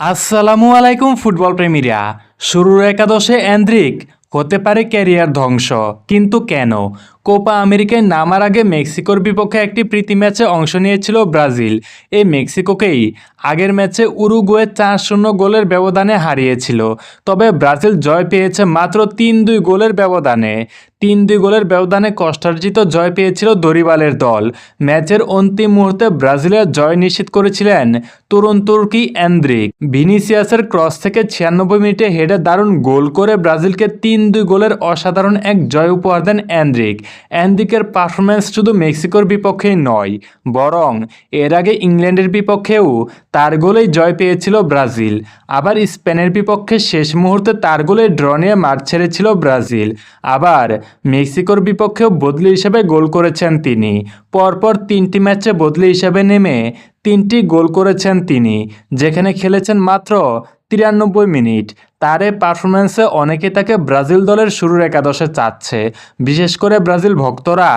আসসালামু আলাইকুম ফুটবল প্রেমীরা। শুরুর একাদশে অ্যান্দ্রিক হতে পারে ক্যারিয়ার ধ্বংস, কিন্তু কেন? কোপা আমেরিকায় নামার আগে মেক্সিকোর বিপক্ষে একটি প্রীতি ম্যাচে অংশ নিয়েছিল ব্রাজিল। এই মেক্সিকোকেই আগের ম্যাচে উরুগুয়ে চার শূন্য গোলের ব্যবধানে হারিয়েছিল। তবে ব্রাজিল জয় পেয়েছে মাত্র তিন দুই গোলের ব্যবধানে। তিন দুই গোলের ব্যবধানে কষ্টার্জিত জয় পেয়েছিল দরিবালের দল। ম্যাচের অন্তিম মুহূর্তে ব্রাজিলের জয় নিশ্চিত করেছিলেন তরুণ তুর্কি অ্যান্দ্রিক ভিনিসিয়াসের ক্রস থেকে ছিয়ানব্বই মিনিটে হেডে দারুণ গোল করে ব্রাজিলকে তিন দুই গোলের অসাধারণ এক জয় উপহার দেন অ্যান্দ্রিক অ্যান্দ্রিকের পারফরম্যান্স শুধু মেক্সিকোর বিপক্ষেই নয়, বরং এর আগে ইংল্যান্ডের বিপক্ষেও তার গোলেই জয় পেয়েছিল ব্রাজিল। আবার স্পেনের বিপক্ষে শেষ মুহূর্তে তার গোলে ড্র নিয়ে মাঠ ছেড়েছিল ব্রাজিল। আবার মেক্সিকোর বিপক্ষেও বদলি হিসেবে গোল করেছেন তিনি। পরপর তিনটি ম্যাচে বদলি হিসেবে নেমে তিনটি গোল করেছেন তিনি, যেখানে খেলেছেন মাত্র তিরানব্বই মিনিট। তার এই পারফরম্যান্সে অনেকে তাকে ব্রাজিল দলের শুরুর একাদশে চাচ্ছে। বিশেষ করে ব্রাজিল ভক্তরা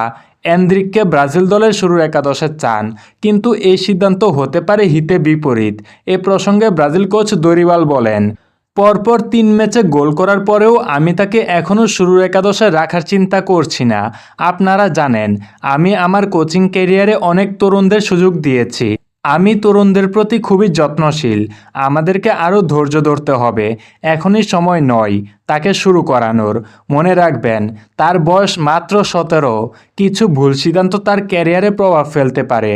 অ্যান্দ্রিককে ব্রাজিল দলের শুরুর একাদশে চান। কিন্তু এই সিদ্ধান্ত হতে পারে হিতে বিপরীত। এ প্রসঙ্গে ব্রাজিল কোচ দরিবাল বলেন, পরপর তিন ম্যাচে গোল করার পরেও আমি তাকে এখনও শুরুর একাদশে রাখার চিন্তা করছি না। আপনারা জানেন, আমি আমার কোচিং ক্যারিয়ারে অনেক তরুণদের সুযোগ দিয়েছি। আমি তরুণদের প্রতি খুবই যত্নশীল। আমাদেরকে আরও ধৈর্য ধরতে হবে। এখনই সময় নয়। তাকে শুরু করানোর। মনে রাখবেন, তার বয়স মাত্র সতেরো। কিছু ভুল সিদ্ধান্ত তার ক্যারিয়ারে প্রভাব ফেলতে পারে।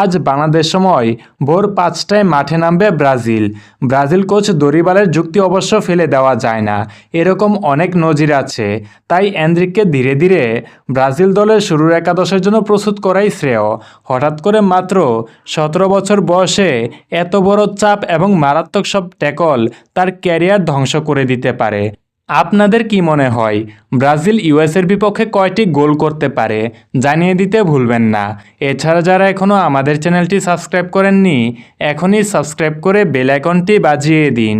আজ বাংলাদেশ সময় ভোর পাঁচটায় মাঠে নামবে ব্রাজিল। ব্রাজিল কোচ দরিবালের যুক্তি অবশ্য ফেলে দেওয়া যায় না। এরকম অনেক নজির আছে। তাই অ্যান্দ্রিককে ধীরে ধীরে ব্রাজিল দলের শুরুর একাদশের জন্য প্রস্তুত করাই শ্রেয়। হঠাৎ করে মাত্র সতেরো বছর বয়সে এত বড় চাপ এবং মারাত্মক সব ট্যাকল তার ক্যারিয়ার ধ্বংস করে দিতে পারে। আপনাদের কি মনে হয়, ব্রাজিল ইউএসের বিপক্ষে কয়টি গোল করতে পারে? জানিয়ে দিতে ভুলবেন না। এছাড়া যারা এখনও আমাদের চ্যানেলটি সাবস্ক্রাইব করেননি, এখনই সাবস্ক্রাইব করে বেল আইকনটি বাজিয়ে দিন।